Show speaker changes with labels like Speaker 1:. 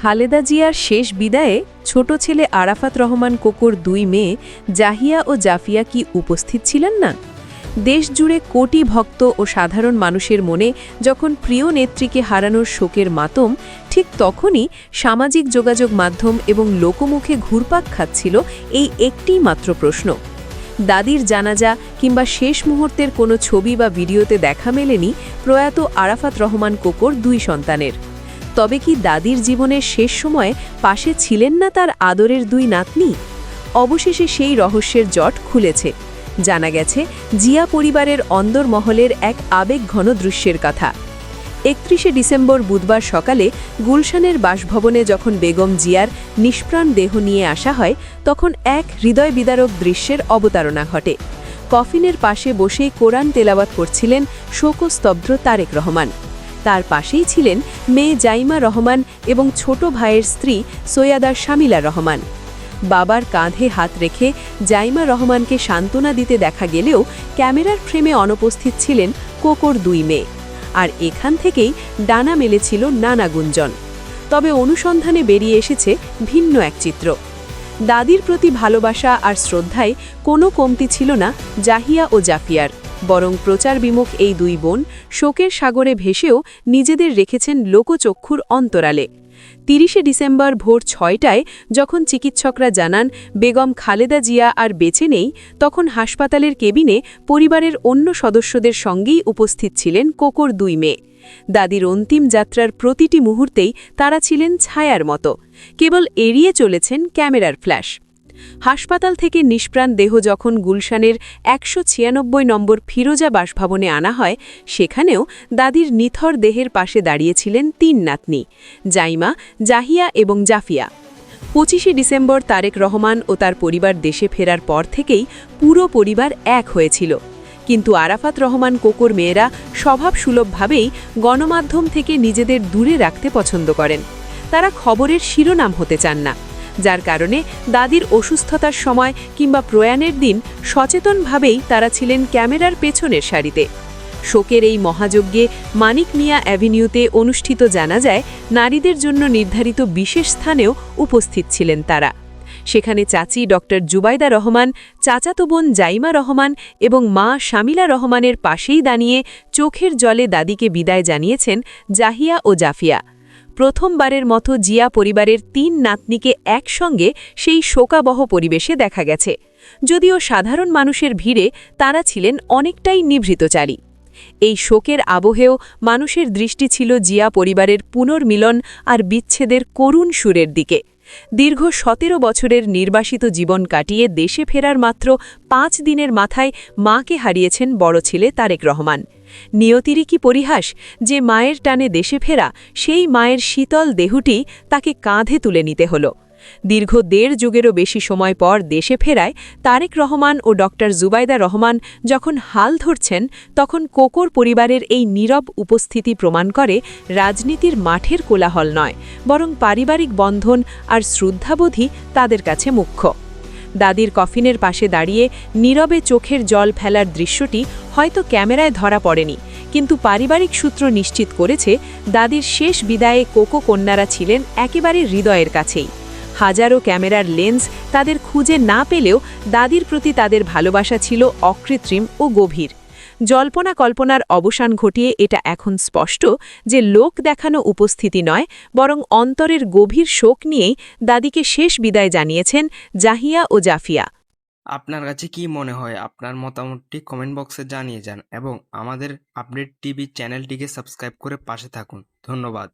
Speaker 1: খালেদা জিয়ার শেষ বিদায়ে ছোট ছেলে আরাফাত রহমান কোকোর দুই মেয়ে জাহিয়া ও জাফিয়া কি উপস্থিত ছিলেন না? দেশজুড়ে কোটি ভক্ত ও সাধারণ মানুষের মনে যখন প্রিয় নেত্রীকে হারানোর শোকের মাতম, ঠিক তখনই সামাজিক যোগাযোগ মাধ্যম এবং লোকমুখে ঘুরপাক খাচ্ছিল এই একটিই মাত্র প্রশ্ন। দাদির জানাজা কিংবা শেষ মুহূর্তের কোনো ছবি বা ভিডিওতে দেখা মেলেনি প্রয়াত আরাফাত রহমান কোকোর দুই সন্তানের। তবে কি দাদির জীবনের শেষ সময়ে পাশে ছিলেন না তার আদরের দুই নাতনি? অবশেষে সেই রহস্যের জট খুলেছে। জানা গেছে, জিয়া পরিবারের অন্দরমহলের এক আবেগঘন দৃশ্যের কথা। একত্রিশে ডিসেম্বর বুধবার সকালে গুলশানের বাসভবনে যখন বেগম জিয়ার নিষ্প্রাণ দেহ নিয়ে আসা হয়, তখন এক হৃদয় বিদারক দৃশ্যের অবতারণা ঘটে। কফিনের পাশে বসেই কোরআন তেলাওয়াত করছিলেন শোকস্তব্ধ তারেক রহমান। তার পাশেই ছিলেন মেয়ে জাইমা রহমান এবং ছোট ভাইয়ের স্ত্রী সৈয়াদার শামিলা রহমান। বাবার কাঁধে হাত রেখে জাইমা রহমানকে সান্ত্বনা দিতে দেখা গেলেও ক্যামেরার ফ্রেমে অনুপস্থিত ছিলেন কোকোর দুই মেয়ে। আর এখান থেকেই ডানা মেলেছিল নানা গুঞ্জন। তবে অনুসন্ধানে বেরিয়ে এসেছে ভিন্ন এক চিত্র। দাদির প্রতি ভালোবাসা আর শ্রদ্ধায় কোনো কমতি ছিল না জাহিয়া ও জাফিয়ার। বরং প্রচার বিমুখ এই দুই বোন শোকের সাগরে ভেসেও নিজেদের রেখেছেন লোকচক্ষুর অন্তরালে। তিরিশে ডিসেম্বর ভোর ছয়টায় যখন চিকিৎসকরা জানান বেগম খালেদা জিয়া আর বেঁচে নেই, তখন হাসপাতালের কেবিনে পরিবারের অন্য সদস্যদের সঙ্গেই উপস্থিত ছিলেন কোকর দুই মেয়ে। দাদির অন্তিম যাত্রার প্রতিটি মুহূর্তেই তারা ছিলেন ছায়ার মতো। কেবল এড়িয়ে চলেছেন ক্যামেরার ফ্ল্যাশ। হাসপাতাল থেকে নিষ্প্রাণ দেহ যখন গুলশানের একশো ছিয়ানব্বই নম্বর ফিরোজা বাসভবনে আনা হয়, সেখানেও দাদির নিথর দেহের পাশে দাঁড়িয়েছিলেন তিন নাতনি, জাইমা, জাহিয়া এবং জাফিয়া। পঁচিশে ডিসেম্বর তারেক রহমান ও তার পরিবার দেশে ফেরার পর থেকেই পুরো পরিবার এক হয়েছিল। কিন্তু আরাফাত রহমান কোকর মেয়েরা স্বভাবসুলভভাবেই গণমাধ্যম থেকে নিজেদের দূরে রাখতে পছন্দ করেন। তারা খবরের শিরোনাম হতে চান না। যার কারণে দাদির অসুস্থতার সময় কিংবা প্রয়াণের দিন সচেতনভাবেই তারা ছিলেন ক্যামেরার পেছনের সারিতে। শোকের এই মহাযজ্ঞে মানিক মিয়া অ্যাভিনিউতে অনুষ্ঠিত জানা যায়, নারীদের জন্য নির্ধারিত বিশেষ স্থানেও উপস্থিত ছিলেন তারা। সেখানে চাচি ডক্টর জুবাইদা রহমান, চাচাতো বোন জাইমা রহমান এবং মা শামিলা রহমানের পাশেই দাঁড়িয়ে চোখের জলে দাদিকে বিদায় জানিয়েছেন জাহিয়া ও জাফিয়া। প্রথমবারের মতো জিয়া পরিবারের তিন নাতনিকে একসঙ্গে সেই শোকাবহ পরিবেশে দেখা গেছে। যদিও সাধারণ মানুষের ভিড়ে তারা ছিলেন অনেকটাই নিভৃতচারী। এই শোকের আবহেও মানুষের দৃষ্টি ছিল জিয়া পরিবারের পুনর্মিলন আর বিচ্ছেদের করুণ সুরের দিকে। দীর্ঘ সতেরো বছরের নির্বাসিত জীবন কাটিয়ে দেশে ফেরার মাত্র পাঁচ দিনের মাথায় মাকে হারিয়েছেন বড় ছেলে তারেক রহমান। নিয়তিরই কি পরিহাস যে মায়ের টানে দেশে ফেরা সেই মায়ের শীতল দেহটি তাকে কাঁধে তুলে নিতে হলো। দীর্ঘ দেড় যুগেরও বেশি সময় পর দেশে ফেরায় তারেক রহমান ও ড জুবাইদা রহমান যখন হাল ধরছেন, তখন কোকর পরিবারের এই নীরব উপস্থিতি প্রমাণ করে রাজনীতির মাঠের কোলাহল নয়, বরং পারিবারিক বন্ধন আর শ্রদ্ধাবোধই তাদের কাছে মুখ্য। দাদির কফিনের পাশে দাঁড়িয়ে নীরবে চোখের জল ফেলার দৃশ্যটি হয়তো ক্যামেরায় ধরা পড়েনি, কিন্তু পারিবারিক সূত্র নিশ্চিত করেছে দাদির শেষ বিদায়ে কোকো কন্যারা ছিলেন একেবারে হৃদয়ের কাছেই। হাজারো ক্যামেরার লেন্স তাদের খুঁজে না পেলেও দাদির প্রতি তাদের ভালোবাসা ছিল অকৃত্রিম ও গভীর। জল্পনা কল্পনার অবসান ঘটিয়ে এটা এখন স্পষ্ট যে লোক দেখানো উপস্থিতি নয়, বরং অন্তরের গভীর শোক নিয়েই দাদিকে শেষ বিদায় জানিয়েছেন জাহিয়া ও জাফিয়া।
Speaker 2: আপনার কাছে কি মনে হয়? আপনার মতামতটি কমেন্ট বক্সে জানিয়ে যান এবং আমাদের আপডেট টিভি চ্যানেলটিকে সাবস্ক্রাইব করে পাশে থাকুন। ধন্যবাদ।